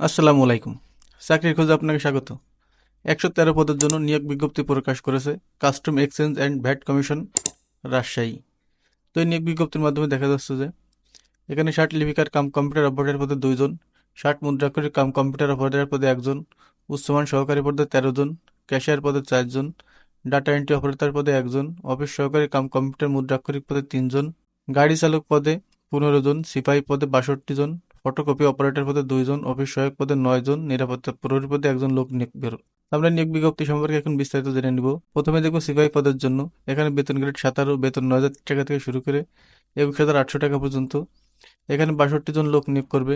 আসসালামু আলাইকুম। চাকরির খোঁজে আপনাকে স্বাগত। একশো তেরো পদের জন্য নিয়োগ বিজ্ঞপ্তি প্রকাশ করেছে custom exchange and VAT commission Rajshahi. তো এই নিয়োগ বিজ্ঞপ্তির মাধ্যমে দেখা যাচ্ছে যে, এখানে ষাট লিপিকার কাম কম্পিউটার অপারেটর পদে দুইজন, ষাট মুদ্রাক্ষরিক কাম কম্পিউটার অপারেটার পদে একজন, উচ্চমান সহকারী পদে তেরো জন ক্যাশিয়ার পদে চারজন, ডাটা এন্ট্রি অপারেটর পদে একজন, অফিস সহকারী কাম কম্পিউটার মুদ্রাক্ষরিক পদে তিনজন, গাড়ি চালক পদে পনেরো জন, সিপাহী পদে বাষট্টি জন ফটোকপি অপারেটর পদে দুইজন অফিস সহায়ক পদে নয় জন, নিরাপত্তা প্রহরী পদে একজন লোক নিয়োগ বের আমরা নিয়োগ বিজ্ঞপ্তি সম্পর্কে এখন বিস্তারিত জেনে নিব। প্রথমে দেখব সিপাহী পদের জন্য। এখানে বেতন গ্রেড সাতারো বেতন নয় হাজার টাকা থেকে শুরু করে একুশ হাজার আটশো টাকা পর্যন্ত। এখানে বাষট্টি জন লোক নিয়োগ করবে।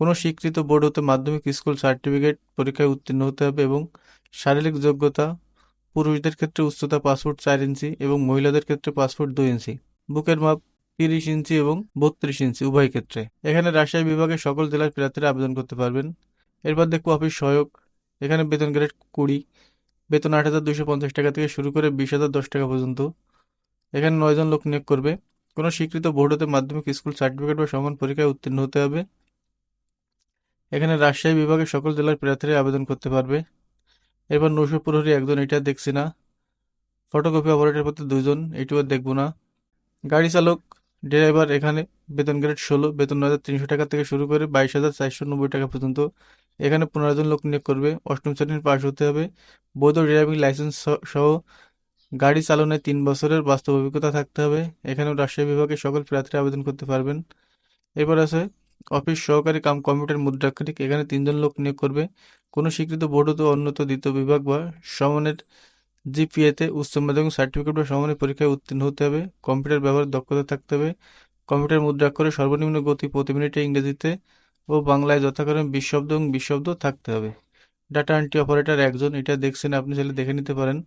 কোনো স্বীকৃত বোর্ড হতে মাধ্যমিক স্কুল সার্টিফিকেট পরীক্ষায় উত্তীর্ণ হতে হবে এবং শারীরিক যোগ্যতা পুরুষদের ক্ষেত্রে উচ্চতা পাসপোর্ট চার ইঞ্চি এবং মহিলাদের ক্ষেত্রে পাসপোর্ট দুই ইঞ্চি। বুকের মাপ তিরিশ ইঞ্চি এবং বত্রিশ ইঞ্চি উভয় ক্ষেত্রে। এখানে রাজশাহী বিভাগের সকল জেলার প্রার্থীরা আবেদন করতে পারবেন। এরপর দেখব অফিস সহায়ক। এখানে বেতন গ্রেড কুড়ি। বেতন আট হাজার দুশো পঞ্চাশ টাকা থেকে শুরু করে বিশ হাজার দশ টাকা পর্যন্ত। এখানে নয়জন লোক নিয়োগ করবে। কোনো স্বীকৃত বোর্ড হতে মাধ্যমিক স্কুল সার্টিফিকেট বা সমান পরীক্ষায় উত্তীর্ণ হতে হবে। এখানে রাজশাহী বিভাগের সকল জেলার প্রার্থীরা আবেদন করতে পারবে। এরপর নৌশো প্রহরী একজন, এটা দেখছি না। ফটোকপি অপারেটর পথে দুজন এটিও দেখব না। গাড়ি চালক ড্রাইভার এখানে বেতন গ্রেড ষোলো, বেতন নয় তিনশো টাকা থেকে শুরু করে বাইশ হাজার চারশো নব্বই টাকা পর্যন্ত। এখানে পনেরো জন লোক নিয়োগ করবে। অষ্টম শ্রেণির পাশ হতে হবে। বৈধ ড্রাইভিং লাইসেন্স সহ গাড়ি চালনায় তিন বছরের বাস্তব অভিজ্ঞতা থাকতে হবে। এখানেও রাজশাহী বিভাগে সকল প্রার্থীরা আবেদন করতে পারবেন। এরপর আছে অফিস সহকারী কাম কম্পিউটার মুদ্রাক্ষরিক। এখানে তিনজন লোক নিয়োগ করবে। কোনো স্বীকৃত বোর্ড অন্যত দ্বিতীয় বিভাগ বা সমানের জিপিএতে উচ্চ মাধ্যমিক সার্টিফিকেট বা সমানের পরীক্ষায় উত্তীর্ণ হতে হবে। কম্পিউটার ব্যবহারের দক্ষতা থাকতে হবে। কম্পিউটার মুদ্রাক্ষরে সর্বনিম্ন গতি প্রতি মিনিটে ইংরেজিতে ও বাংলায় যথাক্রমে বিশ শব্দ এবং বিশ শব্দ থাকতে হবে। ডাটা এন্ট্রি অপারেটর একজন, এটা দেখছেন আপনি চাইলে দেখে নিতে পারেন।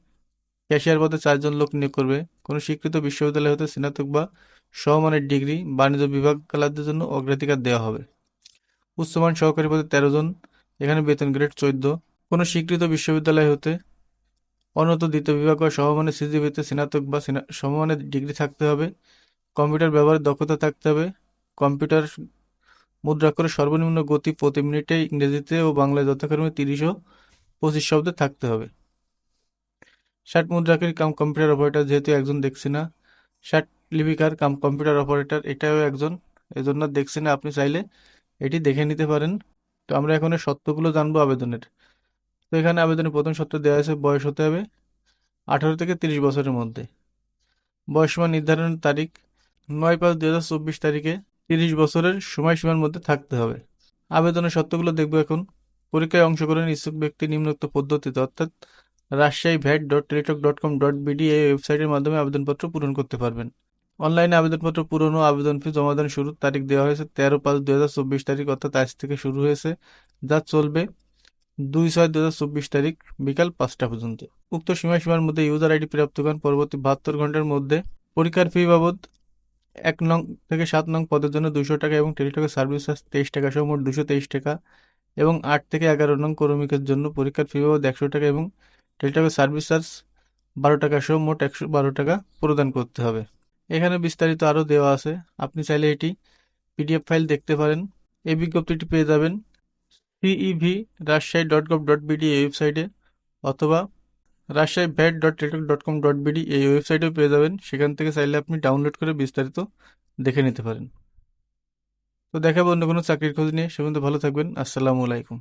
ক্যাশিয়ার পদে চারজন লোক নিয়োগ করবে। কোনো স্বীকৃত বিশ্ববিদ্যালয় হতে স্নাতক বা সমমানের ডিগ্রি বাণিজ্য বিভাগ কালারদের জন্য অগ্রাধিকার দেওয়া হবে। উচ্চমান সহকারী পদে তেরো জন, এখানে বেতন গ্রেড চোদ্দ। কোনো স্বীকৃত বিশ্ববিদ্যালয় হতে অনত দ্বিতীয় বিভাগ বা সমমানের সিজিপিতে স্নাতক বা সমমানের ডিগ্রি থাকতে হবে। কম্পিউটার ব্যবহারের দক্ষতা থাকতে হবে। কম্পিউটার মুদ্রাক্ষরের সর্বনিম্ন গতি প্রতি মিনিটে ইংরেজিতে ও বাংলায় যথাক্রমে তিরিশ ও পঁচিশ শব্দে থাকতে হবে। ষাট মুদ্রাকের কাম কম্পিউটার অপারেটর যেহেতু একজন দেখছি না, ষাট লিপিকার কাম কম্পিউটার অপারেটর এটাও একজন, এজন্য দেখছি না, আপনি চাইলে এটি দেখে নিতে পারেন। তো আমরা এখন শর্তগুলো জানব আবেদনের। তো এখানে আবেদনের প্রথম শর্ত দেওয়া হয়েছে, বয়স হতে হবে আঠারো থেকে তিরিশ বছরের মধ্যে। বয়সীমা নির্ধারণের তারিখ নয় পাঁচ দু হাজার চব্বিশ তারিখে তিরিশ বছরের সময়সীমার মধ্যে থাকতে হবে। আবেদনের শর্তগুলো দেখব এখন। পরীক্ষায় অংশগ্রহণ ইচ্ছুক ব্যক্তি নিম্নোক্ত পদ্ধতিতে, অর্থাৎ Rajshahi VAT dot Teletalk dot com dot BD এই ওয়েবসাইটের মাধ্যমে আবেদনপত্র পূরণ করতে পারবেন। অনলাইনে আবেদনপত্র পূরণ ও আবেদন ফি জমাদান শুরুর তারিখ দেওয়া হয়েছে তেরো পাঁচ দু হাজার চব্বিশ তারিখ, অর্থাৎ আজ থেকে শুরু হয়েছে, যা চলবে দুই ছয় দু হাজার চব্বিশ তারিখ বিকাল পাঁচটা পর্যন্ত। উক্ত সীমার মধ্যে ইউজার আইডি প্রাপ্ত প্রাপ্তগণ পরবর্তী বাহাত্তর ঘণ্টার মধ্যে। পরীক্ষার ফি বাবদ এক নং থেকে সাত নং পদের জন্য দুশো টাকা এবং টেলিটকের সার্ভিস চার্জ তেইশ টাকা সহ মোট দুশো তেইশ টাকা এবং আট থেকে এগারো নং কর্মীকের জন্য পরীক্ষার ফি বাবদ একশো টাকা এবং টেলিটকের সার্ভিস চার্জ বারো টাকা সহ মোট একশো বারো টাকা প্রদান করতে হবে। এখানে বিস্তারিত আরও দেওয়া আছে। আপনি চাইলে এটি পিডিএফ ফাইল দেখতে পারেন। এই বিজ্ঞপ্তিটি পেয়ে যাবেন। CEV Rajshahi dot gov dot BD এই ওয়েবসাইটে অথবা Rajshahi VAT dot Teletalk dot com dot BD এই ওয়েবসাইটেও পেয়ে যাবেন। সেখান থেকে চাইলে আপনি ডাউনলোড করে বিস্তারিত দেখে নিতে পারেন। তো দেখাবো অন্য কোনো চাকরির খোঁজ নিয়ে সে পর্যন্ত ভালো থাকবেন। আসসালামু আলাইকুম।